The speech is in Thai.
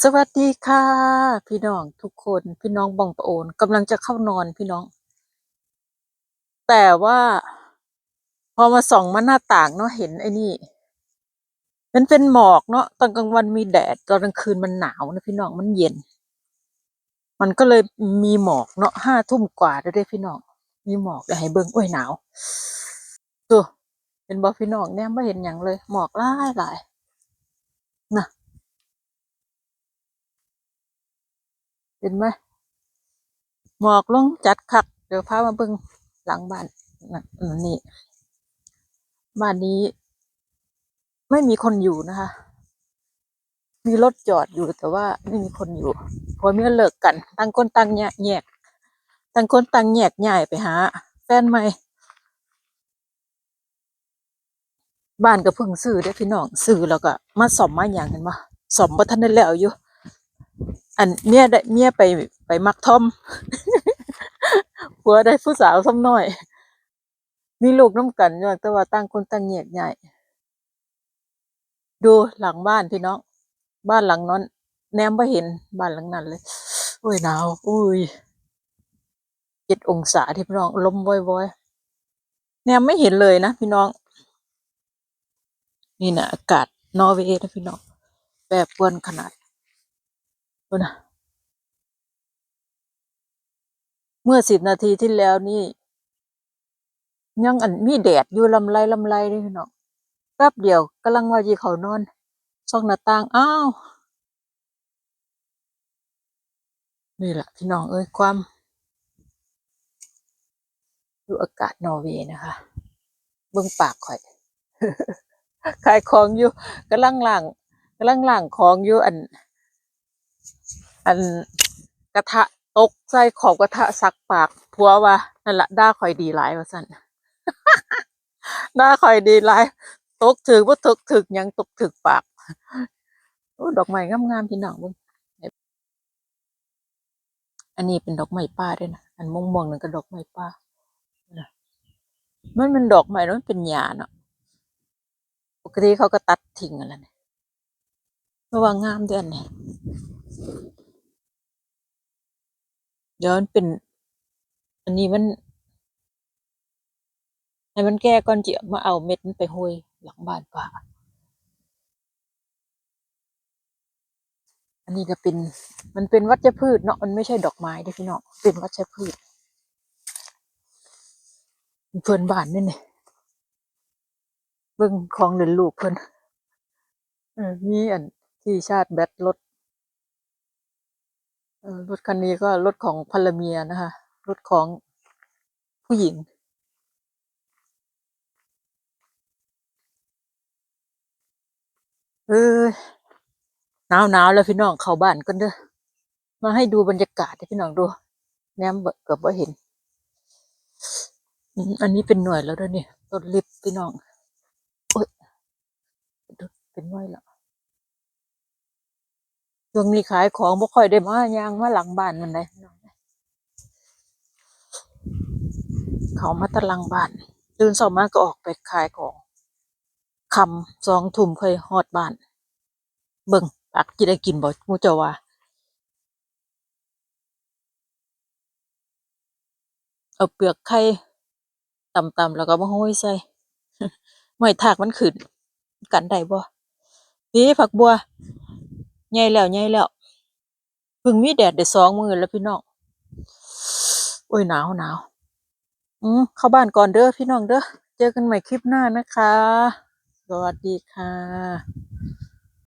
สวัสดีค่ะ พี่น้องทุกคนพี่น้องบองประโอนกำลังจะเข้านอนพี่น้อง แต่ว่า พอมาส่องมาหน้าต่างเนาะเห็นไอ้นี่มันเป็นหมอกเนาะตอนกลางวันมีแดดตอนกลางคืนมันหนาวนะพี่น้องมันเย็น มันก็เลยมีหมอกเนาะห้าทุ่มกว่าแล้วเด้พี่น้อง มีหมอกเดี๋ยวให้เบิ่งโอ้ยหนาวตัวเป็นบอพี่น้องเนี่ยไม่เห็นอย่างเลย หมอกหลายหลายนะ เห็นไหมหมอกลงจัดคัก เดี๋ยวพามาเบิ่งหลังบ้านนี่บ้านนี้ ไม่มีคนอยู่นะคะ มีรถจอดอยู่แต่ว่าไม่มีคนอยู่เพอเมื่อเลิกกันต่างคนต่างแยกแยกต่างคนต่างแยกย้ายไปหาแฟนใหม่บ้านก็เพิ่งซื้อได้พี่น้องซื้อแล้วก็มาซ่อมมาอย่างเห็นบ่ซ่อมบ่ทันได้แล้วอยู่ อันเมียได้เมียไปไปมักทอมผัวได้ผู้สาวซ้ำน้อย มีลูกน้ำกันอยู่แต่ว่าต่างคนต่างแยกย้ายดูหลังบ้านพี่น้อง บ้านหลังนั้นแนมบ่เห็นบ้านหลังนั้นเลย โอ้ยหนาว อุ้ยเจ็ดองศาที่พี่น้องลมว่อยๆแนมไม่เห็นเลยนะพี่น้อง นี่นะอากาศนอร์เวย์นะพี่น้องแปรปวนขนาด ดูนะเมื่อสิบนาทีที่แล้วนี่ยังอันมีแดดอยู่ลำไรลำไรเลยพี่น้องแป๊บเดียวกำลังว่าจีเขานอนช่องหน้าต่างอ้าวนี่แหละพี่น้องเอ้ยความดูอากาศนอร์เวย์นะคะ เบื้องปากข่อย ขายของอยู่กำลังล่างกำลังล่างของอยู่อัน อันกระทะตกใส่ขอบกระทะสักปากผัวว่านั่นละด่าข่อยดีหลายว่าสั่นด่าข่อยดีหลาย ตกถึกว่าตกถึกยังตกถึกปากโอ้ดอกไม้งามๆพี่น้องบิ่งอันนี้เป็นดอกไม้ป่าด้วยนะอันม่วงๆนั่นก็ดอกไม้ป่ามันเป็นดอกไม้แล้วมันเป็นหญ้าเนาะปกติเขาก็ตัดทิ้งกันแล้วเนี่ยระวังงามดือนเนี่ย เดี๋ยวมันเป็น อันนี้มัน ให้มันแก่ก่อนจิเอามาเอาเม็ดมันไปห้อยหลังบ้านป่าอันนี้ก็เป็น มันเป็นวัชพืชเนาะ มันไม่ใช่ดอกไม้เด้อพี่น้อง เป็นวัชพืชเพื่อนบ้านนี่เนี่ยเบิ่งของเล่นลูกเพิ่นเออมีอันที่ชาร์จแบตรถ รถคันนี้ก็รถของภรรเมียนะคะ รถของผู้หญิง เออหนาวหนาวแล้วพี่น้องเข้าบ้านกันเด้อมาให้ดูบรรยากาศให้พี่น้องดูแนมเกือบว่าเห็น อันนี้เป็นหน่วยแล้วเด้วยนี่ยต้นลิบพี่น้องโอ้ยเป็นหน่วยแล้ว ช่วงนี้ขายของบ่ค่อยได้มายางมาหลังบ้านมันเลยพี่น้องเขามาตะลังบ้านตื่นเช้ามาก็ออกไปขายของคำสองทุ่มค่อยฮอดบ้าน เบิ่งปักกินได้กินบ่มูเจ้าว่าเอาเปลือกไข่ต่ำๆแล้วก็มาห้อยใส่ไม่ถากมันขึ้นกันได้บ่นี่ผักบัว ใหญ่แล้วใหญ่แล้วเพิ่งมีแดดได้สองมื้อแล้วพี่น้องโอ้ยหนาวหนาวอืมเข้าบ้านก่อนเด้อพี่น้องเด้อเจอกันใหม่คลิปหน้านะคะ สวัสดีค่ะ